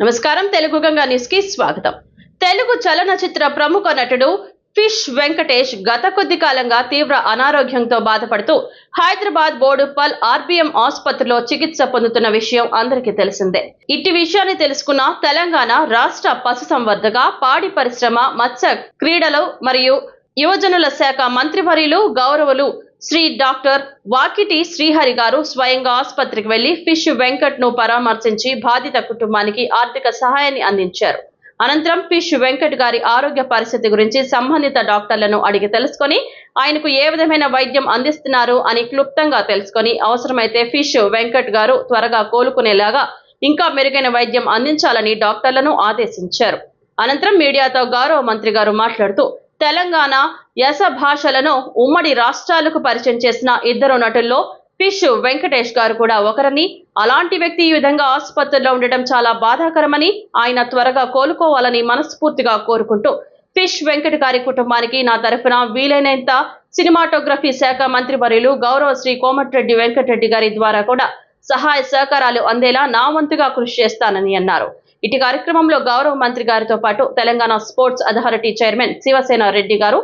నమస్కారం తెలుగు గంగా న్యూస్కి స్వాగతం. తెలుగు చలనచిత్ర ప్రముఖ నటుడు ఫిష్ వెంకటేష్ గత కొద్ది కాలంగా తీవ్ర అనారోగ్యంతో బాధపడుతూ హైదరాబాద్ బోడుపల్ ఆర్బీఎం ఆసుపత్రిలో చికిత్స పొందుతున్న విషయం అందరికీ తెలిసిందే. ఇట్టి విషయాన్ని తెలుసుకున్న తెలంగాణ రాష్ట్ర పశుసంవర్ధక పాడి పరిశ్రమ మత్స్య క్రీడలు మరియు యువజనుల శాఖ మంత్రివర్యులు గౌరవులు శ్రీ డాక్టర్ వాకిటి శ్రీహరి గారు స్వయంగా ఆసుపత్రికి వెళ్ళి ఫిష్ వెంకట్ను పరామర్శించి బాధిత కుటుంబానికి ఆర్థిక సహాయాన్ని అందించారు. అనంతరం ఫిష్ వెంకట్ గారి ఆరోగ్య పరిస్థితి గురించి సంబంధిత డాక్టర్లను అడిగి తెలుసుకొని ఆయనకు ఏ విధమైన వైద్యం అందిస్తున్నారు అని క్లుప్తంగా తెలుసుకొని అవసరమైతే ఫిష్ వెంకట్ గారు త్వరగా కోలుకునేలాగా ఇంకా మెరుగైన వైద్యం అందించాలని డాక్టర్లను ఆదేశించారు. అనంతరం మీడియాతో గౌరవ మంత్రి గారు మాట్లాడుతూ తెలంగాణ యస భాషలను ఉమ్మడి రాష్ట్రాలకు పరిచయం చేసిన ఇద్దరు నటుల్లో ఫిష్ వెంకటేష్ గారు కూడా ఒకరని అలాంటి వ్యక్తి ఈ విధంగా ఆసుపత్రిలో ఉండటం చాలా బాధాకరమని ఆయన త్వరగా కోలుకోవాలని మనస్ఫూర్తిగా కోరుకుంటూ ఫిష్ వెంకట గారి కుటుంబానికి నా తరఫున వీలైనంత సినిమాటోగ్రఫీ శాఖ మంత్రి వర్యులు గౌరవ శ్రీ కోమటిరెడ్డి వెంకటరెడ్డి గారి ద్వారా కూడా సహాయ సహకారాలు అందేలా నా వంతుగా కృషి చేస్తానని అన్నారు. ఇటు కార్యక్రమంలో గౌరవ మంత్రి గారితో పాటు Telangana sports authority chairman Shivasena Reddy గారు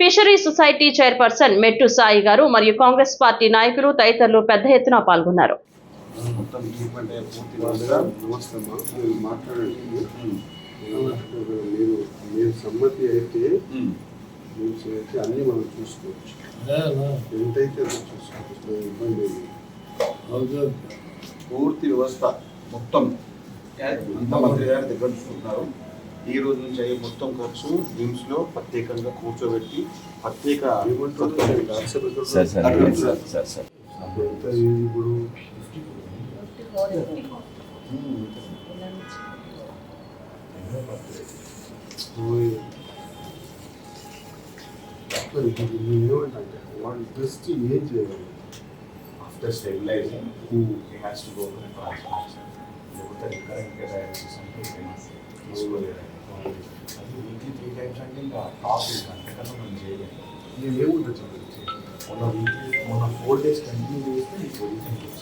ఫిషరీ సొసైటీ చైర్పర్సన్ మెట్టు సాయి గారు మరియు కాంగ్రెస్ పార్టీ నాయకులు తదితరులు పెద్ద ఎత్తున పాల్గొన్నారు. మీరు మీరు సమ్మతి అయితే అయితే అన్నీ మనం చూసుకోవచ్చు ఎంతైతే చూసుకోవచ్చు ఇబ్బంది పూర్తి వ్యవస్థ మొత్తం అంతా మంత్రి గారి దగ్గర చూసుకుంటున్నారు ఈ రోజు నుంచి అయ్యే మొత్తం ఖర్చు నిమ్స్లో ప్రత్యేకంగా కూర్చోబెట్టి ప్రత్యేక ఇప్పుడు ఏమంటానంటే వాళ్ళు బెస్ట్ ఏం he has to go లేకపోతే recurrent dialysis అంటే. అది వీక్లీ త్రీ టైమ్స్ అంటే ఇంకా టాప్ అంతకన్నా మనం చేయలేము. నేను ఏముంటుంది చెప్పండి? మొన్న వీక్లీ మొన్న ఫోర్ డేస్ కంటిన్యూ చేస్తే పొజిషన్కి వచ్చింది.